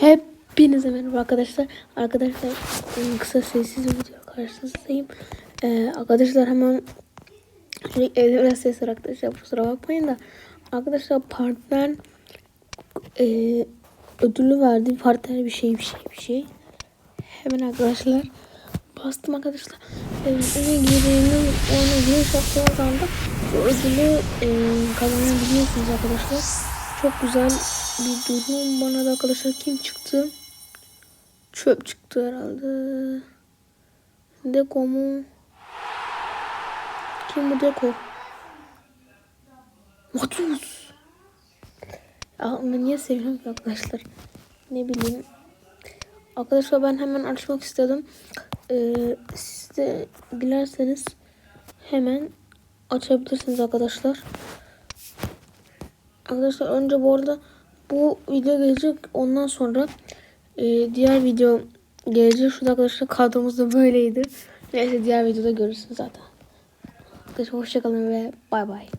Hepinize merhaba arkadaşlar. Arkadaşlar kısa sessiz video karşınızdayım. Ee, arkadaşlar hemen şöyle evde biraz ses var arkadaşlar. Kusura bakmayın da. Arkadaşlar partner e, ödülü verdi. Partner bir şey bir şey bir şey. Hemen arkadaşlar bastım arkadaşlar. Ee, eve girdiğinin ona giriş yaptığınız anda ödülü e, kazanabiliyorsunuz arkadaşlar. Çok güzel bir durum. Bana da arkadaşlar kim çıktı? Çöp çıktı herhalde. Deko mu? Kim bu Deko? Matus. Ya niye seviyorum ki arkadaşlar? Ne bileyim. Arkadaşlar ben hemen açmak istedim. Ee, siz de dilerseniz hemen açabilirsiniz arkadaşlar. Arkadaşlar önce bu arada bu video gelecek. Ondan sonra e, diğer video gelecek. Şurada arkadaşlar kadromuz da böyleydi. Neyse diğer videoda görürsünüz zaten. Arkadaşlar hoşçakalın ve bay bay.